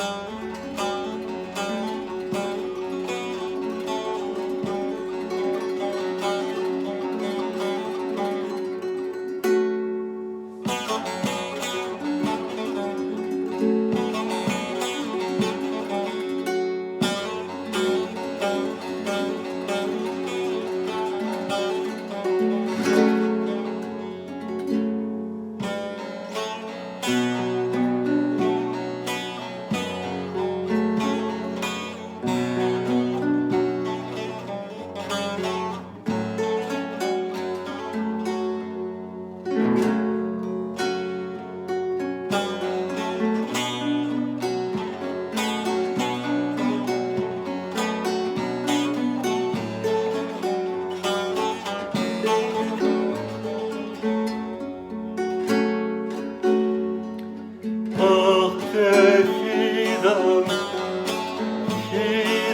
Música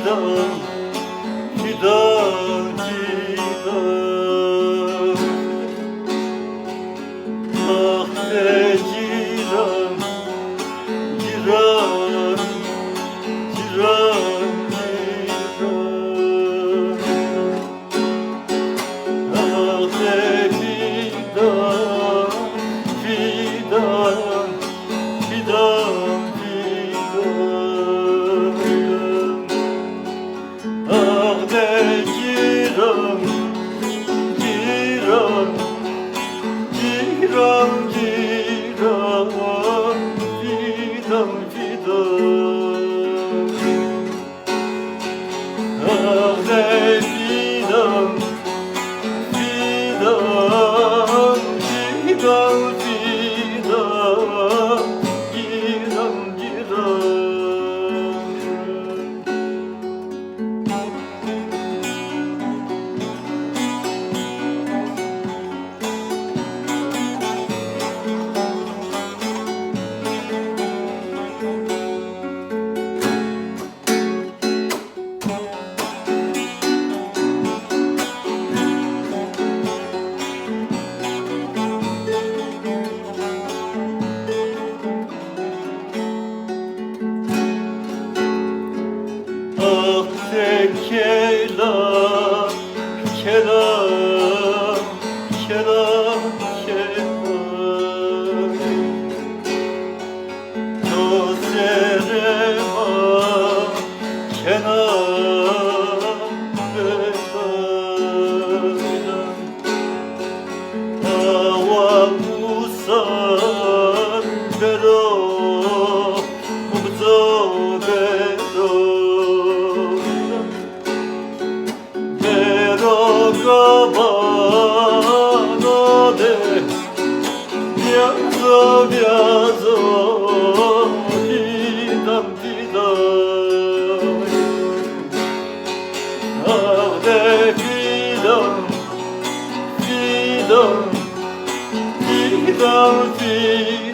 fidan fidan fidan. Ah be ciran fidan tekela kelam kelam kelam. Gözlerime kelam beylan Hava usar fidan fidan Ah de fidan fidan fidan fidan